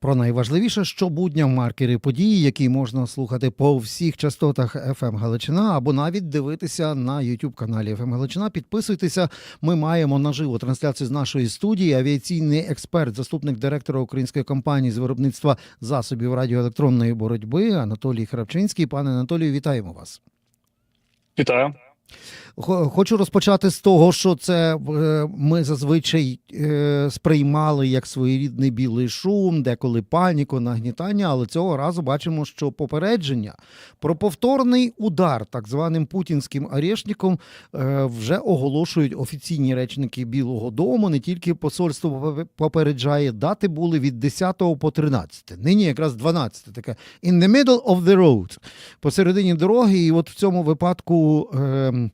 Про найважливіше щобудня маркери події, які можна слухати по всіх частотах FM Галичина, або навіть дивитися на youtube каналі FM Галичина. Підписуйтеся. Ми маємо наживо трансляцію з нашої студії. Авіаційний експерт, заступник директора української компанії з виробництва засобів радіоелектронної боротьби Анатолій Храпчинський. Пане Анатолію, вітаємо вас. Вітаю. Хо- Хочу розпочати з того, що це е, ми зазвичай е, сприймали як своєрідний білий шум, деколи паніку, нагнітання, але цього разу бачимо, що попередження про повторний удар так званим путінським арешником е, вже оголошують офіційні речники Білого Дому. Не тільки посольство попереджає, дати були від 10 по 13. Нині якраз 12. Таке in the middle of the road, посередині дороги. І от в цьому випадку. Е,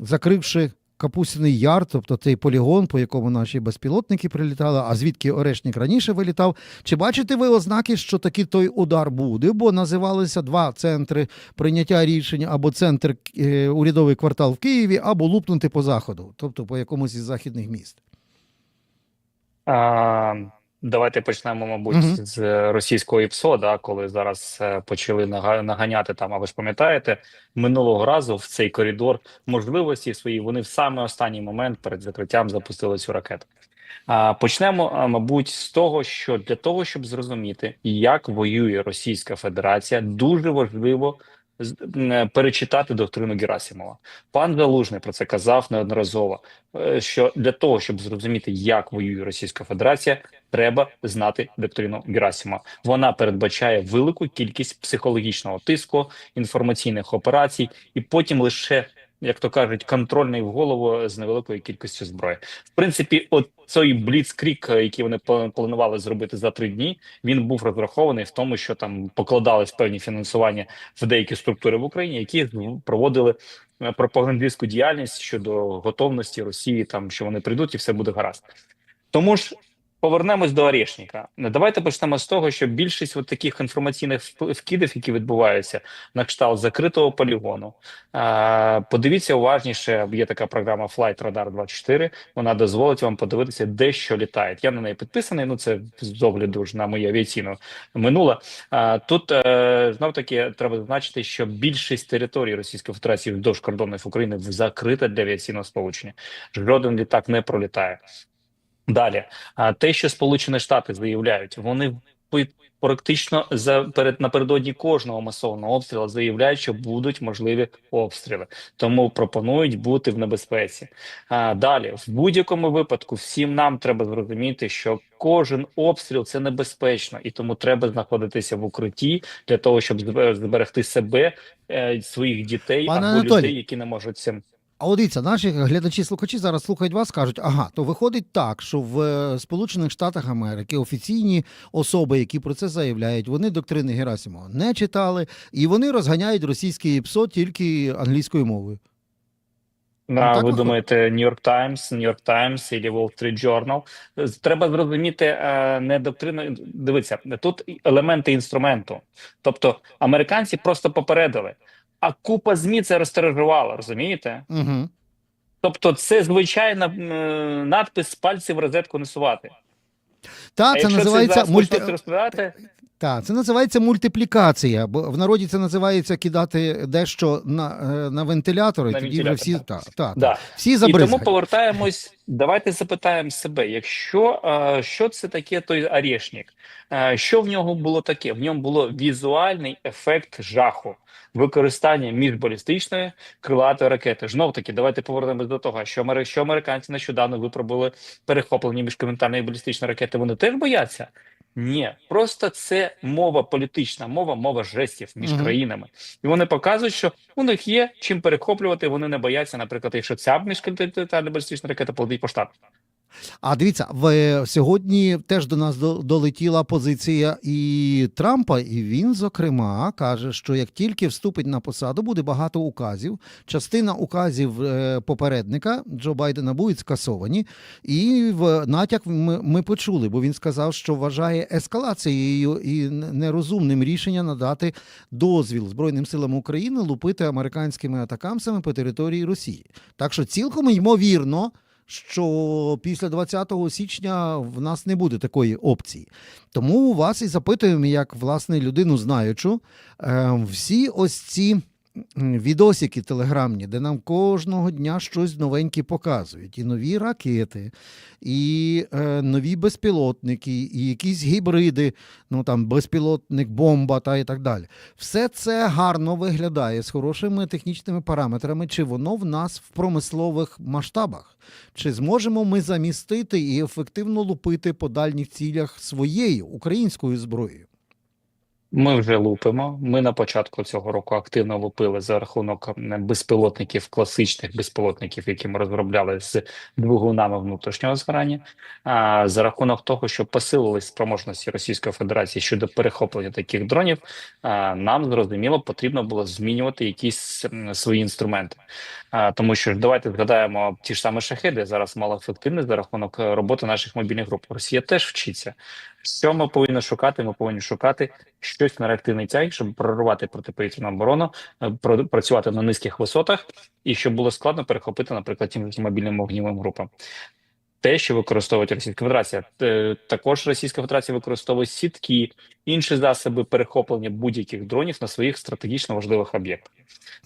закривши Капусіний яр, тобто цей полігон, по якому наші безпілотники прилітали, а звідки Орешник раніше вилітав. Чи бачите ви ознаки, що таки той удар буде? Бо називалися два центри прийняття рішення або центр е, урядовий квартал в Києві, або лупнути по заходу, тобто по якомусь із західних міст. А, давайте почнемо, мабуть, Мгм. з російського ІПСО, да, коли зараз е, почали нага- наганяти там. А ви ж пам'ятаєте, минулого разу в цей коридор можливості свої вони в саме останній момент перед закриттям запустили цю ракету. А почнемо, мабуть, з того, що для того, щоб зрозуміти, як воює Російська Федерація, дуже важливо перечитати доктрину Герасимова. Пан Залужний про це казав неодноразово. е, Що для того, щоб зрозуміти, як воює Російська Федерація, треба знати доктрину Герасимова. Вона передбачає велику кількість психологічного тиску, інформаційних операцій, і потім лише. Як то кажуть, контрольний в голову з невеликою кількістю зброї. В принципі, от цей бліцкрік, е, який вони планували зробити за три дні, він був розрахований в тому, що там покладались певні фінансування в деякі структури в Україні, які ну, проводили е, пропагандистську діяльність щодо готовності Росії, там що вони прийдуть, і все буде гаразд. Тому ж. Повернемось до Орешника. Давайте почнемо з того, що більшість от таких інформаційних вкидів, які відбуваються на кшталт закритого полігону. Подивіться уважніше. Є така програма Flight Radar 24. Вона дозволить вам подивитися, де що літає. Я на неї підписаний. Ну це з огляду ж на моє авіаційне минуле. Тут е, знов таки треба зазначити, що більшість території Російської Федерації вздовж кордонів України закрита для авіаційного сполучення. Жоден літак не пролітає. Далі, те, що Сполучені Штати заявляють, вони практично за перед напередодні кожного масового обстрілу заявляють, що будуть можливі обстріли, тому пропонують бути в небезпеці. А далі, в будь-якому випадку, всім нам треба зрозуміти, що кожен обстріл це небезпечно, і тому треба знаходитися в укритті для того, щоб збе- зберегти себе, е, своїх дітей Пане або Анатолій, людей, які не можуть цим. А от дивіться, наші глядачі слухачі зараз слухають вас, кажуть, ага, то виходить так, що в е, Сполучених Штатах Америки офіційні особи, які про це заявляють, вони доктрини Герасимова не читали, і вони розганяють російський ПСО тільки англійською мовою. А, так ви виходить? думаєте, New York Times, New York Times і Wall Street Journal. Треба зрозуміти е, не доктрину. Дивіться, тут елементи інструменту. Тобто американці просто попередили, а купа змі це розтережувала, розумієте? Угу. Тобто, це звичайна надпис з пальців в розетку не сувати. Та а це називається це мульти... розповідати, Та, це називається мультиплікація, бо в народі це називається кидати дещо на, е, на вентилятор, і На тоді вже всі, так. та, та, та, да. всі І тому повертаємось. Давайте запитаємо себе, якщо е, що це таке той орешник? Е, що в нього було таке? В ньому було візуальний ефект жаху, використання міжбалістичної крилатої ракети. Знов таки, давайте повернемось до того, що що американці нещодавно випробували перехоплення міжконтинентальної балістичної ракети. Вони теж бояться. Ні, просто це мова політична, мова, мова жестів між Мгм. країнами, і вони показують, що у них є чим перехоплювати. Вони не бояться, наприклад, якщо ця міжконтинентальна балістична ракета полетить по штату. А дивіться, в сьогодні теж до нас до- долетіла позиція і Трампа, і він, зокрема, каже, що як тільки вступить на посаду, буде багато указів. Частина указів е, попередника Джо Байдена будуть скасовані. І в натяк ми, ми почули, бо він сказав, що вважає ескалацією і нерозумним рішення надати дозвіл Збройним силам України лупити американськими атакамсами по території Росії. Так що цілком ймовірно що після 20 січня в нас не буде такої опції. Тому вас і запитуємо, як власне людину знаючу, е, всі ось ці. Відосики телеграмні, де нам кожного дня щось новеньке показують, і нові ракети, і е, нові безпілотники, і якісь гібриди, ну там безпілотник, бомба та і так далі. Все це гарно виглядає з хорошими технічними параметрами. Чи воно в нас в промислових масштабах? Чи зможемо ми замістити і ефективно лупити по дальніх цілях своєю українською зброєю? Ми вже лупимо. Ми на початку цього року активно лупили за рахунок безпілотників, класичних безпілотників, які ми розробляли з двигунами внутрішнього згорання. А за рахунок того, що посилились спроможності Російської Федерації щодо перехоплення таких дронів, а, нам зрозуміло потрібно було змінювати якісь свої інструменти. А, Тому що давайте згадаємо ті ж самі шахеди зараз мало ефективні за рахунок е, роботи наших мобільних груп. Росія теж вчиться. Що ми повинні шукати? Ми повинні шукати щось на реактивний тяг, щоб прорвати протиповітряну оборону, е, працювати на низьких висотах, і щоб було складно перехопити, наприклад, тим мобільним вогнівим групам. Те, що використовує Російська Федерація, Е, також Російська Федерація використовує сітки, інші засоби перехоплення будь-яких дронів на своїх стратегічно важливих об'єктах.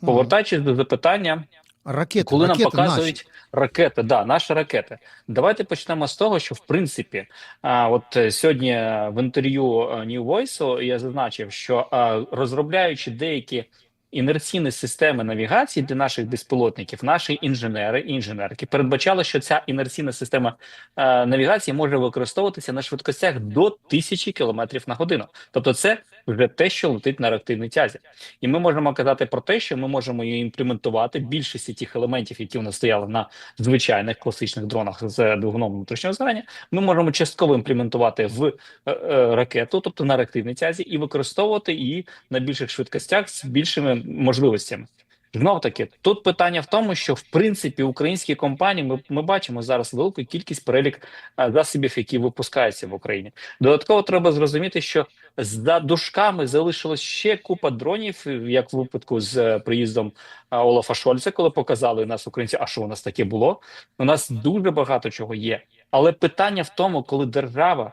Повертаючись до запитання, Ракети, коли нам показують наші. ракети, да, наші ракети. Давайте почнемо з того, що в принципі, а, от е, сьогодні в інтерв'ю е, New Voice я зазначив, що а, розробляючи деякі інерційні системи навігації для наших безпілотників, наші інженери і інженерки передбачали, що ця інерційна система е, навігації може використовуватися на швидкостях до 1000 км на годину. Тобто, це вже те, що летить на реактивній тязі. І ми можемо казати про те, що ми можемо її імплементувати більшості тих елементів, які у нас стояли на звичайних класичних дронах з двигуном внутрішнього згорання. Ми можемо частково імплементувати в е, е, ракету, тобто на реактивній тязі, і використовувати її на більших швидкостях з більшими можливостями. Знов таки, тут питання в тому, що в принципі українські компанії ми, ми бачимо зараз велику кількість перелік е, засобів, які випускаються в Україні. Додатково треба зрозуміти, що за дужками залишилось ще купа дронів, як в випадку з е, приїздом е, Олафа Шольца, коли показали нас українці, а що у нас таке було. У нас дуже багато чого є. Але питання в тому, коли держава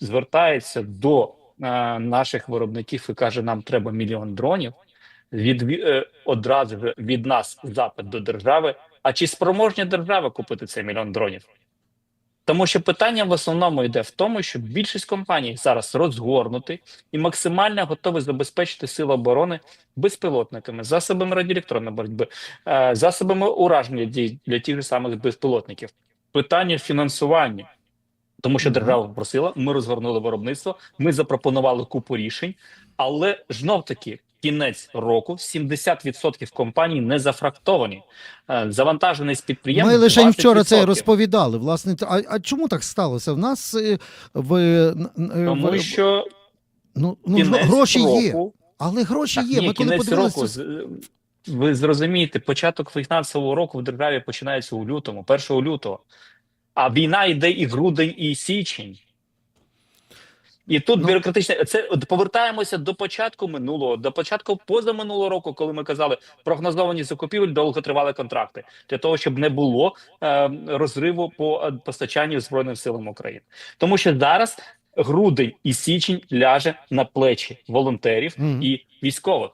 звертається до е, наших виробників і каже, нам треба мільйон дронів. Від е, одразу ж від нас запит до держави. А чи спроможні держава купити цей мільйон дронів? Тому що питання в основному йде в тому, що більшість компаній зараз розгорнуті і максимально готові забезпечити сили оборони безпілотниками, засобами радіоелектронної боротьби, е, засобами ураження дій для тих же самих безпілотників. Питання фінансування. Тому що держава попросила, ми розгорнули виробництво, ми запропонували купу рішень, але знов таки кінець року 70% компаній не зафрактовані. Е, Завантаженість підприємств Ми лише вчора це розповідали. Власне, а, а чому так сталося? В нас е, в, н- Тому що ну, ну, гроші року, є, але гроші Так, є. ні, Ми коли подивилися, року. Ви зрозумієте, початок фінансового року в державі починається у лютому, 1 лютого. А війна йде і грудень, і січень. І тут Ну. бюрократичне це повертаємося до початку минулого, до початку позаминулого року, коли ми казали прогнозовані закупівель, довготривали контракти для того, щоб не було е, розриву по е, постачанню збройним силам України, тому що зараз грудень і січень ляже на плечі волонтерів Мгм. і військових.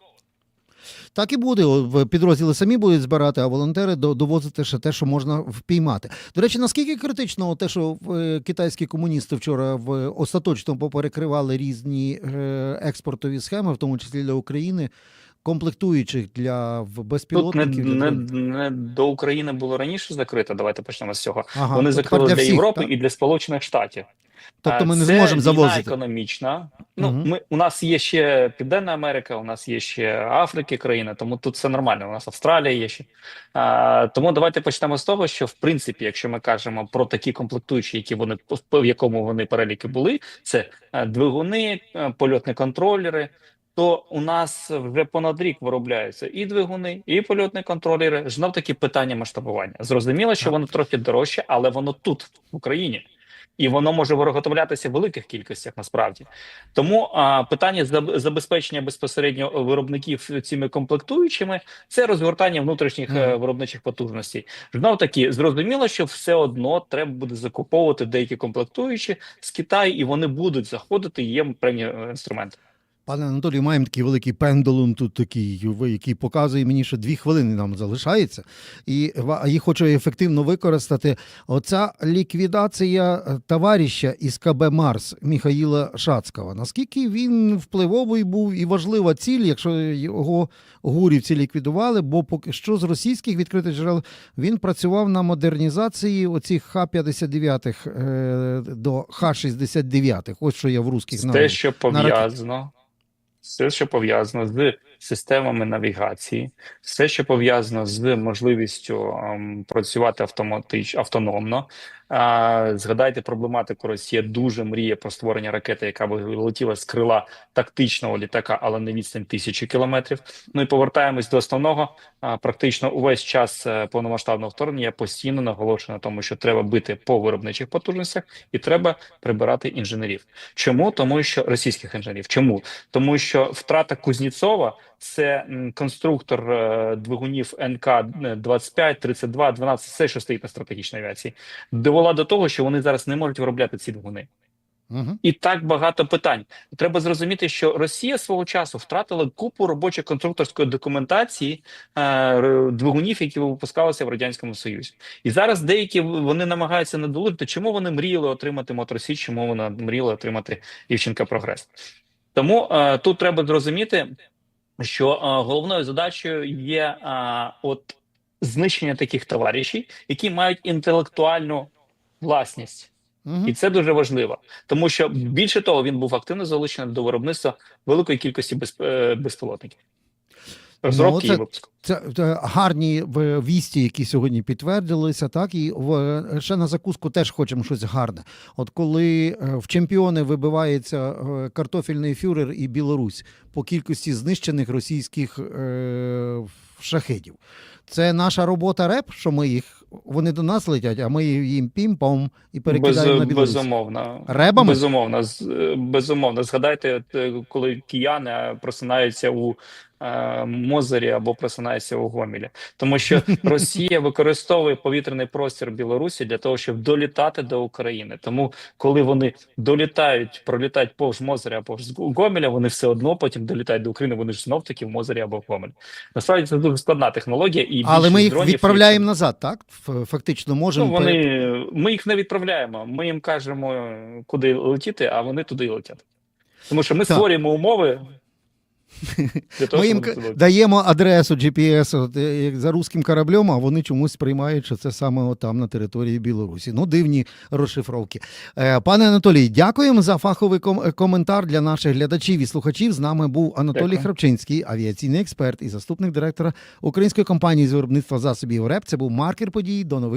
Так і буде. Підрозділи самі будуть збирати, а волонтери довозити ще те, що можна впіймати. До речі, наскільки критично те, що е, китайські комуністи вчора в остаточно поперекривали різні е, експортові схеми, в тому числі для України, комплектуючих для в Тут не, для не, не до України було раніше закрито. Давайте почнемо з цього. Ага, Вони закрили для, всіх, Європи так? і для Сполучених Штатів. Тобто ми не це зможемо війна завозити. економічна. Ну Мгм. ми у нас є ще Південна Америка, у нас є ще Африки країни, тому тут все нормально. У нас Австралія є ще. А, тому давайте почнемо з того, що в принципі, якщо ми кажемо про такі комплектуючі, які вони в якому вони переліки були, це е, двигуни, е, польотні контролери. То у нас вже понад рік виробляються і двигуни, і польотні контролери. Знов таки питання масштабування. Зрозуміло, що воно трохи дорожче, але воно тут, в Україні. І воно може виготовлятися в великих кількостях насправді. Тому а, питання забезпечення безпосередньо виробників цими комплектуючими це розгортання внутрішніх mm. Виробничих потужностей. Знов таки зрозуміло, що все одно треба буде закуповувати деякі комплектуючі з Китаю, і вони будуть заходити. Є певні е, інструменти. Пане Анатолію, маємо такий великий пендулум тут такий, який показує мені, що дві хвилини нам залишається, і їх хочу ефективно використати. Оця ліквідація е, товариша із КБ Марс Міхаїла Шацького. Наскільки він впливовий був і важлива ціль, якщо його гурівці ліквідували, бо поки що з російських відкритих джерел він працював на модернізації оцих Х-59 е, до Х-69. Ось що я в русських знаю. що пов'язано, все, що пов'язано з системами навігації, все, що пов'язано з можливістю ем, працювати автоматич, автономно. А, згадайте проблематику Росія дуже мріє про створення ракети, яка би летіла з крила тактичного літака, але на відстань тисячі кілометрів. Ну і повертаємось до основного. А, практично увесь час е, повномасштабного вторгнення постійно наголошую на тому, що треба бити по виробничих потужностях і треба прибирати інженерів. Чому? Тому що російських інженерів. Чому? Тому що втрата Кузнєцова – це конструктор е, двигунів НК 25, 32, 12, все, що стоїть на стратегічній авіації, довела до того, що вони зараз не можуть виробляти ці двигуни. Угу. І так багато питань. Треба зрозуміти, що Росія свого часу втратила купу робочої конструкторської документації е, двигунів, які випускалися в радянському Союзі. І зараз деякі вони намагаються надолужити, чому вони мріяли отримати Моторсі, чому вони мріяли отримати Івченка Прогрес. Тому е, тут треба зрозуміти, що е, головною задачею є е, от знищення таких товаришів, які мають інтелектуальну власність. І це дуже важливо, тому що більше того, він був активно залучений до виробництва великої кількості е, безпілотників. Ну, і випуску. Це, це гарні вісті, які сьогодні підтвердилися, так і в ще на закуску теж хочемо щось гарне. От коли е, в чемпіони вибивається е, картофельний фюрер і Білорусь по кількості знищених російських е, шахедів. Це наша робота реп, що ми їх вони до нас летять, а ми їм пім-пом і перекидаємо Без, на Білорусь. безумовно. Ребами? Безумовно, безумовно. Згадайте, коли кияни просинаються у Мозері або просинаються у Гомелі, тому що Росія використовує повітряний простір Білорусі для того, щоб долітати до України. Тому, коли вони долітають, пролітають повз Мозеря або повз Гомеля, вони все одно потім долітають до України. Вони ж знов таки в Мозері або в Гомелі. Насправді це дуже складна технологія, і Але ми їх дронів, відправляємо які- назад, так? Фактично можемо. Ну, вони, ми їх не відправляємо. Ми їм кажемо, куди летіти, а вони туди летять. Тому що ми Так. створюємо умови Ми їм даємо адресу GPS е, як за руським кораблем, а вони чомусь сприймають, що це саме там на території Білорусі. Ну, дивні розшифровки. Е, Пане Анатолій, дякуємо за фаховий ком- коментар для наших глядачів і слухачів. З нами був Анатолій Дякую. Храпчинський, авіаційний експерт і заступник директора української компанії з виробництва засобів РЕП. Це був маркер подій. До нових